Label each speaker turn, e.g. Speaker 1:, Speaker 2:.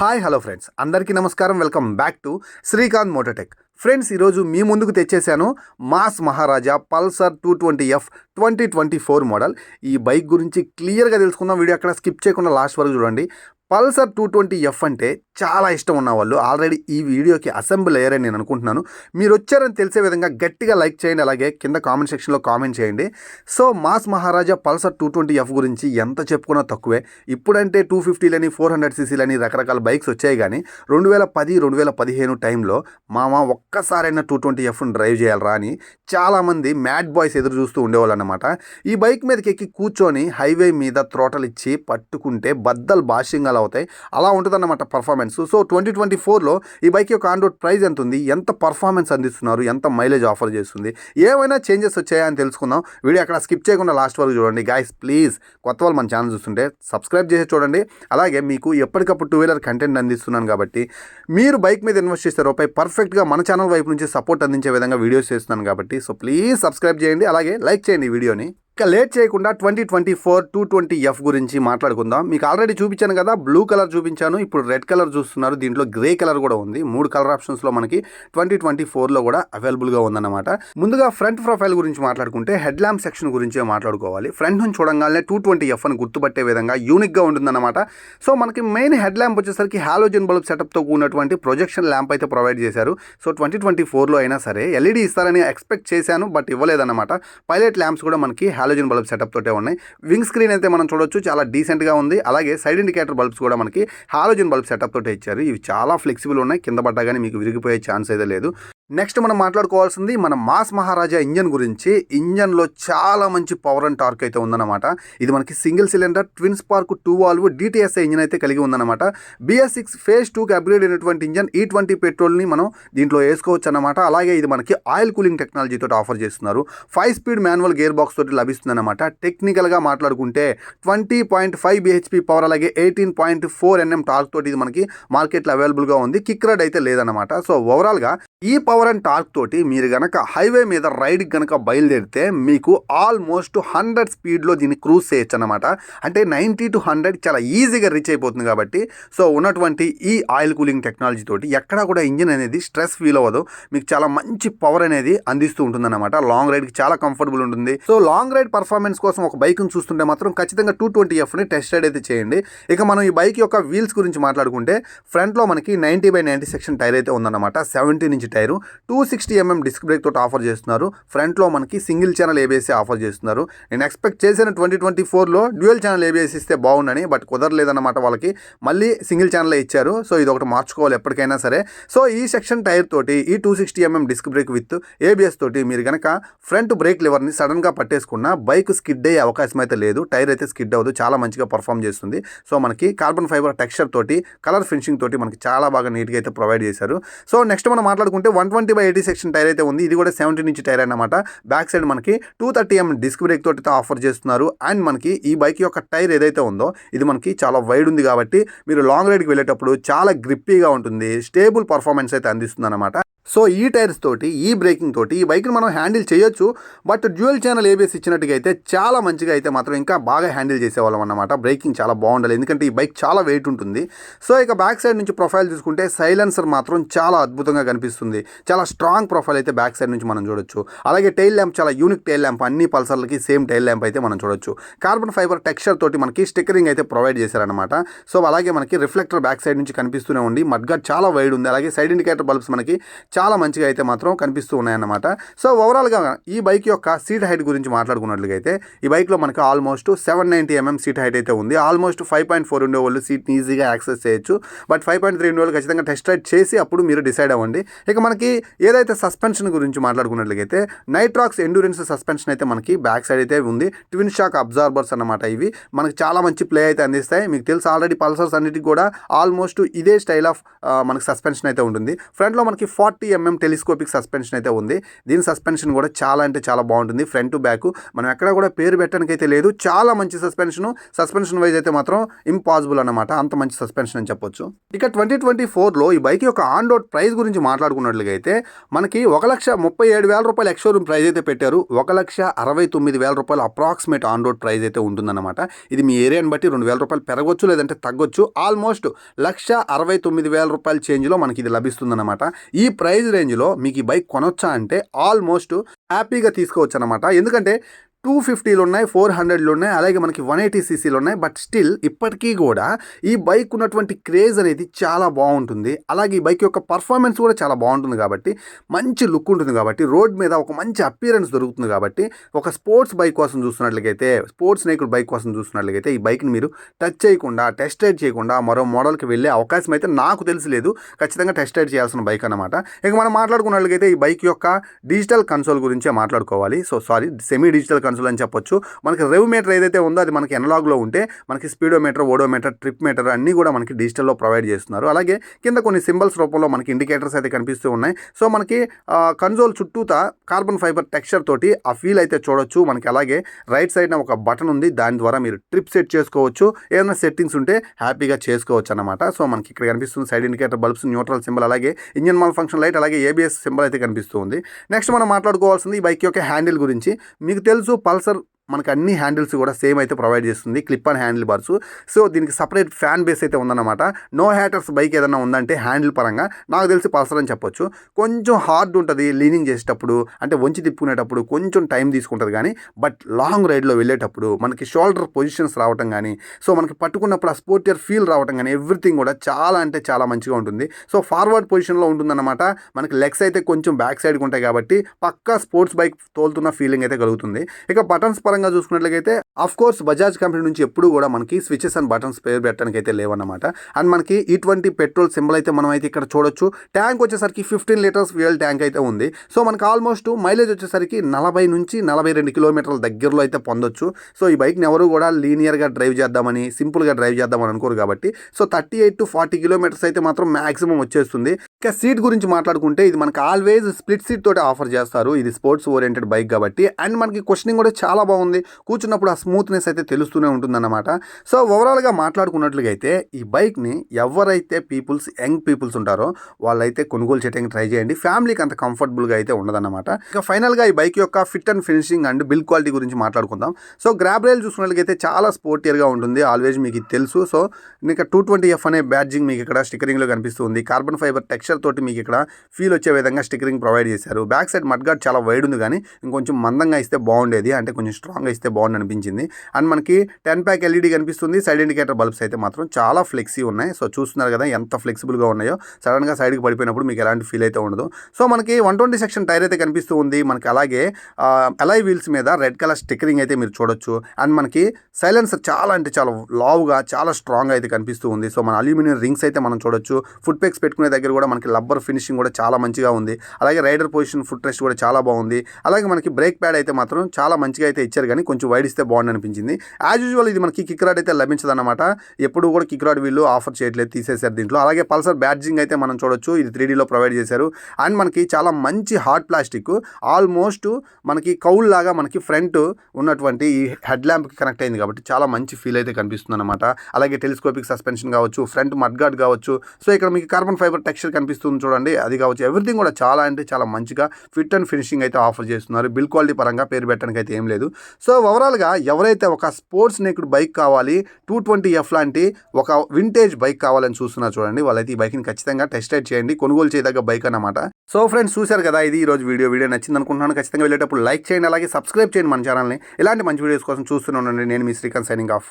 Speaker 1: Hi hello friends. అందరికీ నమస్కారం. Welcome back to Srikanth Mototech. Friends ఈరోజు మీ ముందుకు తెచ్చేశాను mass Maharaja Pulsar two twenty F twenty twenty four model. ఈ bike గురించి క్లియర్గా తెలుసుకుందాం. వీడియో అక్కడ స్కిప్ చేయకుండా లాస్ట్ వరకు చూడండి. పల్సర్ టూ ట్వంటీ ఎఫ్ అంటే చాలా ఇష్టం ఉన్న వాళ్ళు ఆల్రెడీ ఈ వీడియోకి అసెంబ్ల్ అయ్యారని నేను అనుకుంటున్నాను. మీరు వచ్చారని తెలిసే విధంగా గట్టిగా లైక్ చేయండి అలాగే కింద కామెంట్ సెక్షన్లో కామెంట్ చేయండి. So mass Maharaja Pulsar two twenty F గురించి ఎంత చెప్పుకున్నా తక్కువే. ఇప్పుడంటే టూ ఫిఫ్టీలని ఫోర్ హండ్రెడ్ సీసీలని రకరకాల బైక్స్ వచ్చాయి కానీ రెండు వేల పది రెండు వేల పదిహేను టైంలో మామ ఒక్కసారైనా టూ ట్వంటీ ఎఫ్ని డ్రైవ్ చేయాలరా అని చాలామంది మ్యాడ్ బాయ్స్ ఎదురు చూస్తూ ఉండేవాళ్ళు అనమాట ఈ బైక్ మీదకి ఎక్కి కూర్చొని హైవే మీద త్రోటలు ఇచ్చి పట్టుకుంటే బద్దలు భాష్యంగా అవుతాయి. అలా ఉంటుందన్నమాట పర్ఫార్మెన్స్ సో ట్వంటీ ట్వంటీ ఫోర్లో ఈ బైక్ యొక్క ఆన్ రోడ్ ప్రైస్ ఎంత ఉంది ఎంత పర్ఫార్మెన్స్ అందిస్తున్నారు? ఎంత మైలేజ్ ఆఫర్ చేస్తుంది? ఏమైనా చేంజెస్ వచ్చాయా అని తెలుసుకుందాం. వీడియో అక్కడ స్కిప్ చేయకుండా లాస్ట్ వరకు చూడండి. గాయస్ ప్లీజ్ కొత్త వాళ్ళు మన ఛానల్ చూస్తుంటే సబ్స్క్రైబ్ చేసి చూడండి. అలాగే మీకు ఎప్పటికప్పుడు టూ వీలర్ కంటెంట్ అందిస్తున్నాను కాబట్టి మీరు బైక్ మీద ఇన్వెస్ట్ చేసే రూపాయి పర్ఫెక్ట్గా మన ఛానల్ వైపు నుంచి సపోర్ట్ అందించే విధంగా వీడియోస్ చేస్తున్నాను కాబట్టి. సో ప్లీజ్ సబ్స్క్రైబ్ చేయండి. అలాగే లైక్ చేయండి ఈ వీడియోని ఇక లేట్ చేయకుండా twenty twenty four two twenty F గురించి మాట్లాడుకుందాం. మీకు ఆల్రెడీ చూపించాను కదా బ్లూ కలర్ చూపించాను ఇప్పుడు రెడ్ కలర్ చూస్తున్నారు దీంట్లో గ్రే కలర్ కూడా ఉంది. మూడు కలర్ ఆప్షన్స్లో మనకి ట్వంటీ ట్వంటీ ఫోర్లో కూడా అవైలబుల్గా ఉందన్నమాట. ముందుగా ఫ్రంట్ ప్రొఫైల్ గురించి మాట్లాడుకుంటే హెడ్ ల్యాంప్ సెక్షన్ గురించే మాట్లాడుకోవాలి. ఫ్రంట్ నుంచి చూడంగానే టూ ట్వంటీ ఎఫ్ అని గుర్తుపట్టే విధంగా యూనిక్గా ఉంటుందన్నమాట. సో మనకి మెయిన్ హెడ్ ల్యాంప్ వచ్చేసరికి హాలోజన్ బల్బ్ సెటప్తో కూడినటువంటి ప్రొజెక్షన్ ల్యాంప్ అయితే ప్రొవైడ్ చేశారు. సో ట్వంటీ ట్వంటీ ఫోర్లో అయినా సరే ఎల్ఈడి ఇస్తారని ఎక్స్పెక్ట్ చేశాను బట్ ఇవ్వలేదన్నమాట. పైలట్ ల్యాంప్స్ కూడా మనకి హాలోజన్ బల్బ్ సెటప్ తోటే ఉన్నాయి. వింగ్ స్క్రీన్ అయితే మనం చూడొచ్చు చాలా డీసెంట్గా ఉంది. అలాగే సైడ్ ఇండికేటర్ బల్బ్స్ కూడా మనకి హాలోజన్ బల్బ్ సెటప్ తోటే ఇచ్చారు. ఇవి చాలా ఫ్లెక్సిబుల్ ఉన్నాయి. కింద పడ్డా కానీ మీకు విరిగిపోయే ఛాన్స్ అయితే లేదు. నెక్స్ట్ మనం మాట్లాడుకోవాల్సింది మన మాస్ మహారాజా ఇంజన్ గురించి. ఇంజన్లో చాలా మంచి పవర్ అండ్ టార్క్ అయితే ఉందన్నమాట. ఇది మనకి single cylinder twin spark two valve DTSi engine అయితే కలిగి ఉందన్నమాట. బిఎస్ సిక్స్ ఫేజ్ టూకి అప్గ్రేడ్ అయినటువంటి ఇంజన్ e ఈ ట్వంటీ పెట్రోల్ని మనం దీంట్లో వేసుకోవచ్చు అన్నమాట అలాగే ఇది మనకి ఆయిల్ కూలింగ్ టెక్నాలజీతో ఆఫర్ చేస్తున్నారు. Five speed manual gear box తోటి లభిస్తుంది అనమాట టెక్నికల్గా మాట్లాడుకుంటే twenty point five BHP power అలాగే eighteen point four Nm torque తోటి ఇది మనకి మార్కెట్లో అవైలబుల్గా ఉంది. కిక్ రైడ్ అయితే లేదన్నమాట. సో ఓవరాల్గా ఈ పవర్ అండ్ టార్క్ తోటి మీరు గనక హైవే మీద రైడ్ గనక బయలుదేరితే మీకు ఆల్మోస్ట్ హండ్రెడ్ స్పీడ్లో దీన్ని క్రూజ్ చేయొచ్చు అనమాట అంటే నైంటీ టు హండ్రెడ్ చాలా ఈజీగా రీచ్ అయిపోతుంది కాబట్టి సో ఉన్నటువంటి ఈ ఆయిల్ కూలింగ్ టెక్నాలజీ తోటి ఎక్కడా కూడా ఇంజిన్ అనేది స్ట్రెస్ ఫీల్ అవ్వదు. మీకు చాలా మంచి పవర్ అనేది అందిస్తూ ఉంటుంది అనమాట లాంగ్ రైడ్కి చాలా కంఫర్టబుల్ ఉంటుంది. సో లాంగ్ రైడ్ పర్ఫార్మెన్స్ కోసం ఒక బైక్ను చూస్తుంటే మాత్రం ఖచ్చితంగా టూ ట్వంటీ ఎఫ్ని టెస్ట్ రైడ్ అయితే చేయండి. ఇక మనం ఈ బైక్ యొక్క వీల్స్ గురించి మాట్లాడుకుంటే ఫ్రంట్లో మనకి ninety by ninety section tyre అయితే ఉందన్నమాట. సెవెంటీ నుంచి tyre. Two sixty mm disc brake తోటి ఆఫర్ చేస్తున్నారు. ఫ్రంట్లో మనకి సింగిల్ ఛానల్ ఏబిఎస్ ఆఫర్ చేస్తున్నారు. నేను ఎక్స్పెక్ట్ చేసిన ట్వంటీ ట్వంటీ ఫోర్లో డ్యూయల్ ఛానల్ ఏబిఎస్ ఇస్తే బాగుండని బట్ కుదరలేదన్నమాట వాళ్ళకి. మళ్ళీ సింగిల్ ఛానల్ ఇచ్చారు. సో ఇది ఒకటి మార్చుకోవాలి ఎప్పటికైనా సరే. సో ఈ సెక్షన్ టైర్ తోటి ఈ two sixty mm disc brake with ABS తోటి మీరు కనుక ఫ్రంట్ బ్రేక్ లివర్ని సడన్గా పట్టేసుకున్న బైక్ స్కిడ్ అయ్యే అవకాశం అయితే లేదు. టైర్ అయితే స్కిడ్ అవ్వదు. చాలా మంచిగా పర్ఫామ్ చేస్తుంది. సో మనకి కార్బన్ ఫైబర్ టెక్స్చర్ తోటి కలర్ ఫినిషింగ్ తోటి మనకి చాలా బాగా నీట్గా అయితే ప్రొవైడ్ చేశారు. సో నెక్స్ట్ మనం మాట్లాడుకుంటే one twenty by eighty section tyre అయితే ఉంది. ఇది కూడా సెవెంటీ నుంచి టైర్ అన్నమాట. బ్యాక్ సైడ్ మనకి two thirty M disc brake తోటి ఆఫర్ చేస్తున్నారు. అండ్ మనకి ఈ బైక్ యొక్క టైర్ ఏదైతే ఉందో ఇది మనకి చాలా వైడ్ ఉంది కాబట్టి మీరు లాంగ్ రైడ్కి వెళ్ళేటప్పుడు చాలా గ్రిప్పీగా ఉంటుంది. స్టేబుల్ పర్ఫార్మెన్స్ అయితే అందిస్తుంది అనమాట సో ఈ టైర్స్ తోటి ఈ బ్రేకింగ్ తోటి ఈ బైక్ని మనం హ్యాండిల్ చేయొచ్చు. బట్ డ్యూయల్ ఛానల్ ఏబిఎస్ ఇచ్చినట్టుగా అయితే చాలా మంచిగా అయితే మాత్రం ఇంకా బాగా హ్యాండిల్ చేసేవాళ్ళం అన్నమాట. బ్రేకింగ్ చాలా బాగుండాలి. ఎందుకంటే ఈ బైక్ చాలా వెయిట్ ఉంటుంది. సో ఇక బ్యాక్ సైడ్ నుంచి ప్రొఫైల్ చూసుకుంటే సైలెన్సర్ మాత్రం చాలా అద్భుతంగా కనిపిస్తుంది. చాలా స్ట్రాంగ్ ప్రొఫైల్ అయితే బ్యాక్ సైడ్ నుంచి మనం చూడొచ్చు. అలాగే టైల్ ల్యాంప్ చాలా యూనిక్ టైల్ ల్యాంప్ అన్ని పల్సర్లకి సేమ్ టైల్ ల్యాంప్ అయితే మనం చూడొచ్చు. కార్బన్ ఫైబర్ టెక్స్చర్ తోటి మనకి స్టిక్కరింగ్ అయితే ప్రొవైడ్ చేశారనమాట సో అలాగే మనకి రిఫ్లెక్టర్ బ్యాక్ సైడ్ నుంచి కనిపిస్తూనే ఉంది. మడ్గా చాలా వైడ్ ఉంది. అలాగే సైడ్ ఇండికేటర్ బల్బ్స్ మనకి చాలా మంచిగా అయితే మాత్రం కనిపిస్తూ ఉన్నాయన్నమాట. సో ఓవరాల్గా ఈ బైక్ యొక్క సీట్ హైట్ గురించి మాట్లాడుకున్నట్లుగైతే ఈ బైక్లో మనకి almost seven ninety mm seat height అయితే ఉంది. ఆల్మోస్ట్ ఫైవ్ పాయింట్ ఫోర్ ఉండే వాళ్ళు సీట్ని ఈజీగా యాక్సెస్ చేయొచ్చు. బట్ ఫైవ్ పాయింట్ త్రీ ఉండే వాళ్ళు ఖచ్చితంగా టెస్ట్ రైడ్ చేసి అప్పుడు మీరు డిసైడ్ అవ్వండి. ఇక మనకి ఏదైతే సస్పెన్షన్ గురించి మాట్లాడుకున్నట్లయితే నైట్రాక్స్ ఎండూరెన్స్ సస్పెన్షన్ అయితే మనకి బ్యాక్ సైడ్ అయితే ఉంది. ట్విన్ షాక్ అబ్జార్బర్స్ అన్నమాట ఇవి. మనకి చాలా మంచి ప్లే అయితే అందిస్తాయి. మీకు తెలుసు ఆల్రెడీ పల్సర్స్ అన్నిటికి కూడా ఆల్మోస్ట్ ఇదే స్టైల్ ఆఫ్ మనకి సస్పెన్షన్ అయితే ఉంటుంది. ఫ్రంట్లో మనకి forty forty mm telescopic suspension అయితే ఉంది. దీని సస్పెన్షన్ కూడా చాలా అంటే చాలా బాగుంటుంది. ఫ్రంట్ టు బ్యాక్ మనం ఎక్కడ కూడా పేరు పెట్టడానికి అయితే లేదు. చాలా మంచి సస్పెన్షన్ సస్పెన్షన్ వైజ్ అయితే మాత్రం ఇంపాసిబుల్ అన్నమాట. అంత మంచి సస్పెన్షన్ అని చెప్పొచ్చు. ఇక ట్వంటీ ట్వంటీ ఫోర్లో ఈ బైక్ యొక్క ఆన్ రోడ్ ప్రైస్ గురించి మాట్లాడుకున్నట్లుగా అయితే మనకి ఒక లక్ష ముప్పై ఏడు వేల రూపాయలు ఎక్స్ షోరూమ్ ప్రైస్ అయితే పెట్టారు. ఒక లక్ష అరవై తొమ్మిది వేల రూపాయలు అప్రాక్సిమేట్ ఆన్ రోడ్ ప్రైస్ అయితే ఉంటుందన్నమాట. ఇది మీ ఏరియాని బట్టి రెండు వేల రూపాయలు పెరగొచ్చు లేదంటే తగ్గొచ్చు. ఆల్మోస్ట్ లక్ష అరవై తొమ్మిది వేల రూపాయల చేంజ్లో మనకి ఇది లభిస్తుందన్నమాట. ఈ ప్రైస్ రేంజ్లో మీకు ఈ బైక్ కొనొచ్చా అంటే ఆల్మోస్ట్ హ్యాపీగా తీసుకోవచ్చు అనమాట ఎందుకంటే టూ ఫిఫ్టీలు ఉన్నాయి ఫోర్ హండ్రెడ్లు ఉన్నాయి అలాగే మనకి వన్ ఎయిటీ సీసీలు ఉన్నాయి బట్ స్టిల్ ఇప్పటికీ కూడా ఈ బైక్ ఉన్నటువంటి క్రేజ్ అనేది చాలా బాగుంటుంది. అలాగే ఈ బైక్ యొక్క పర్ఫార్మెన్స్ కూడా చాలా బాగుంటుంది కాబట్టి మంచి లుక్ ఉంటుంది కాబట్టి రోడ్ మీద ఒక మంచి అపీరెన్స్ దొరుకుతుంది కాబట్టి ఒక స్పోర్ట్స్ బైక్ కోసం చూస్తున్నట్లయితే స్పోర్ట్స్ నేకుడు బైక్ కోసం చూస్తున్నట్లయితే ఈ బైక్ని మీరు టచ్ చేయకుండా టెస్ట్ రైడ్ చేయకుండా మరో మోడల్కి వెళ్ళే అవకాశం అయితే నాకు తెలిసి లేదు. ఖచ్చితంగా టెస్ట్ రైడ్ చేయాల్సిన బైక్ అనమాట ఇక మనం మాట్లాడుకున్నట్లయితే ఈ బైక్ యొక్క డిజిటల్ కన్సోల్ గురించే మాట్లాడుకోవాలి. So sorry semi digital console అని చెప్పొచ్చు. మనకి రెవ్ మీటర్ ఏదైతే ఉందో అది మనకి ఎనలాగ్లో ఉంటే మనకి స్పీడోమీటర్ ఓడోమీటర్ ట్రిప్ మీటర్ అన్నీ కూడా మనకి డిజిటల్లో ప్రొవైడ్ చేస్తున్నారు. అలాగే కింద కొన్ని సింబల్స్ రూపంలో మనకి ఇండికేటర్స్ అయితే కనిపిస్తూ ఉన్నాయి. సో మనకి కన్సోల్ చుట్టూత కార్బన్ ఫైబర్ టెక్స్చర్ తోటి ఆ ఫీల్ అయితే చూడొచ్చు. మనకి అలాగే రైట్ సైడ్న ఒక బటన్ ఉంది. దాని ద్వారా మీరు ట్రిప్ సెట్ చేసుకోవచ్చు. ఏదైనా సెట్టింగ్స్ ఉంటే హ్యాపీగా చేసుకోవచ్చు అనమాట సో మనకి ఇక్కడ కనిపిస్తుంది side indicator bulbs neutral symbol అలాగే ఇంజన్ మాల్ ఫంక్షన్ లైట్ అలాగే ఏబిఎస్ సింబల్ అయితే కనిపిస్తుంది నెక్స్ట్ మనం మాట్లాడుకోవాల్సింది ఈ బైక్ యొక్క హ్యాండిల్ గురించి. మీకు తెలుసు పల్సర్ మనకి అన్ని హ్యాండిల్స్ కూడా సేమ్ అయితే ప్రొవైడ్ చేస్తుంది. Clip and handle bars so దీనికి సపరేట్ ఫ్యాన్ బేస్ అయితే ఉందన్నమాట. నో హ్యాటర్స్ బైక్ ఏదైనా ఉందంటే హ్యాండిల్ పరంగా నాకు తెలిసి పల్సర్ అని చెప్పొచ్చు. కొంచెం హార్డ్ ఉంటుంది లీనింగ్ చేసేటప్పుడు అంటే వంచి తిప్పుకునేటప్పుడు కొంచెం టైం తీసుకుంటుంది కానీ బట్ లాంగ్ రైడ్లో వెళ్ళేటప్పుడు మనకి షోల్డర్ పొజిషన్స్ రావటం కానీ సో మనకి పట్టుకున్నప్పుడు ఆ స్పోర్టియర్ ఫీల్ రావటం కానీ ఎవ్రీథింగ్ కూడా చాలా అంటే చాలా మంచిగా ఉంటుంది. సో ఫార్వర్డ్ పొజిషన్లో ఉంటుందన్నమాట. మనకి లెగ్స్ అయితే కొంచెం బ్యాక్ సైడ్కి ఉంటాయి కాబట్టి పక్కా స్పోర్ట్స్ బైక్ తోలుతున్న ఫీలింగ్ అయితే కలుగుతుంది. ఇక బటన్స్ పరంగా చూసుకున్నట్లయితే అఫ్ కోర్స్ బజాజ్ కంపెనీ నుంచి ఎప్పుడు కూడా మనకి స్విచెస్ అండ్ బటన్స్ పేరు పెట్టడానికి e అయితే లేవన్నమాట. అండ్ మనకి ఇటువంటి పెట్రోల్ సింబల్ అయితే మనం అయితే ఇక్కడ చూడొచ్చు. ట్యాంక్ వచ్చేసరికి ఫిఫ్టీన్ లీటర్స్ ఫ్యూయల్ ట్యాంక్ అయితే ఉంది. సో మనకి ఆల్మోస్ట్ మైలేజ్ వచ్చేసరికి నలభై నుంచి నలభై రెండు కిలోమీటర్ల దగ్గరలో అయితే పొందొచ్చు. సో ఈ బైక్ని ఎవరు కూడా లీనియర్గా డ్రైవ్ చేద్దామని సింపుల్గా డ్రైవ్ చేద్దామని అనుకోరు కాబట్టి. So thirty eight to forty kilometres అయితే మాత్రం మాక్సిమం వచ్చేస్తుంది. ఇక సీట్ గురించి మాట్లాడుకుంటే ఇది మనకి ఆల్వేస్ స్ప్లిట్ సీట్ తోటి ఆఫర్ చేస్తారు. ఇది స్పోర్ట్స్ ఓరియంటెడ్ బైక్ కాబట్టి. అండ్ మనకి క్వశ్చనింగ్ కూడా చాలా బాగుంది. కూర్చున్నప్పుడు ఆ స్మూత్నెస్ అయితే తెలుస్తూనే ఉంటుందన్నమాట. సో ఓవరాల్గా మాట్లాడుకున్నట్లుగా అయితే ఈ బైక్ని ఎవరైతే పీపుల్స్ యంగ్ పీపుల్స్ ఉంటారో వాళ్ళైతే కొనుగోలు చేయడానికి ట్రై చేయండి. ఫ్యామిలీకి అంత కంఫర్టబుల్గా అయితే ఉండదన్నమాట. ఇక ఫైనల్గా ఈ బైక్ యొక్క fit and finishing and build quality గురించి మాట్లాడుకుందాం. సో గ్రాబ్ రైల్ చూసుకున్నట్లయితే చాలా స్పోర్టియర్గా ఉంటుంది. ఆల్వేజ్ మీకు ఇది తెలుసు. సో ఇంకా టూ ట్వంటీ ఎఫ్ అనే బ్యాడ్జింగ్ మీకు ఇక్కడ స్టిక్కరింగ్లో కనిపిస్తుంది. కార్బన్ ఫైబర్ టెక్స్ తోటి మీకు ఇక్కడ ఫీల్ వచ్చే విధంగా స్టిక్కరింగ్ ప్రొవైడ్ చేశారు. బ్యాక్ సైడ్ మడ్గార్డ్ చాలా వైడ్ ఉంది కానీ ఇంకొంచెం మందంగా ఇస్తే బాగుండేది అంటే కొంచెం స్ట్రాంగ్గా ఇస్తే బాగుండి అనిపించింది. అండ్ మనకి టెన్ ప్యాక్ ఎల్ఈడి కనిపిస్తుంది సైడ్ ఇండికేటర్ బల్బ్స్ అయితే మాత్రం చాలా ఫ్లెక్సీ ఉన్నాయి. సో చూస్తున్నారు కదా ఎంత ఫ్లెక్సిబుల్గా ఉన్నాయో. సడన్గా సైడ్కి పడిపోయినప్పుడు మీకు ఎలాంటి ఫీల్ అయితే ఉండదు. సో మనకి వన్ ట్వంటీ సెక్షన్ టైర్ అయితే కనిపిస్తూ ఉంది. మనకి అలాగే అలై వీల్స్ మీద రెడ్ కలర్ స్టిక్కరింగ్ అయితే మీరు చూడొచ్చు. అండ్ మనకి సైలెన్సర్ చాలా అంటే చాలా లావుగా చాలా స్ట్రాంగ్ అయితే కనిపిస్తూ ఉంది. సో మన అల్యూమినియం రింగ్స్ అయితే మనం చూడొచ్చు. ఫుట్ పెక్స్ పెట్టుకునే దగ్గర కూడా మనకి మనకి లబ్బర్ ఫినిషింగ్ కూడా చాలా మంచిగా ఉంది. అలాగే రైడర్ పొజిషన్ ఫుట్ రెస్ట్ కూడా చాలా బాగుంది. అలాగే మనకి బ్రేక్ ప్యాడ్ అయితే మాత్రం చాలా మంచిగా అయితే ఇచ్చారు. కానీ కొంచెం వైడ్ ఇస్తే బాగుంది అనిపించింది. యాజ్ యూజువల్ ఇది మనకి కిక్ రాడ్ అయితే లభించదన్నమాట. ఎప్పుడు కూడా కిక్ రాడ్ వీళ్ళు ఆఫర్ చేయట్లేదు తీసేశారు దీంట్లో. అలాగే పల్సర్ బ్యాడ్జింగ్ అయితే మనం చూడొచ్చు. ఇది త్రీడీలో ప్రొవైడ్ చేశారు. అండ్ మనకి చాలా మంచి హార్డ్ ప్లాస్టిక్ ఆల్మోస్ట్ మనకి కౌల్ లాగా మనకి ఫ్రంట్ ఉన్నటువంటి ఈ హెడ్ ల్యాంప్కి కనెక్ట్ అయింది కాబట్టి చాలా మంచి ఫీల్ అయితే కనిపిస్తుంది అనమాట అలాగే టెలిస్కోపిక్ సస్పెన్షన్ కావచ్చు ఫ్రంట్ మడ్గార్డ్ కావచ్చు. సో ఇక్కడ మీకు కార్బన్ ఫైబర్ టెక్స్చర్ కనిపిస్తుంది చూడండి. అది కావచ్చు ఎవ్రీథింగ్ కూడా చాలా అంటే చాలా మంచిగా ఫిట్ అండ్ ఫినిషింగ్ అయితే ఆఫర్ చేస్తున్నారు. బిల్ క్వాలిటీ పరంగా పేరు పెట్టడానికి అయితే ఏం లేదు. సో ఓవరాల్గా ఎవరైతే ఒక స్పోర్ట్స్ నేకుడు బైక్ కావాలి టూ ట్వంటీ ఎఫ్ లాంటి ఒక వింటేజ్ బైక్ కావాలని చూస్తున్నారు చూడండి. వాళ్ళైతే ఈ బైక్ని ఖచ్చితంగా టెస్ట్ రైడ్ చేయండి. కొనుగోలు చేయదగ్గ బైక్ అన్నమాట. సో ఫ్రెండ్స్ చూశారు కదా ఇది ఈ రోజు వీడియో. వీడియో నచ్చింది అనుకుంటున్నాను. ఖచ్చితంగా వెళ్ళేటప్పుడు లైక్ చేయండి. అలాగే సబ్స్క్రైబ్ చేయండి మన ఛానల్ని. ఇలాంటి మంచి వీడియోస్ కోసం చూస్తూనే ఉండండి. నేను మీ శ్రీకాంత్ సైనింగ్ ఆఫ్.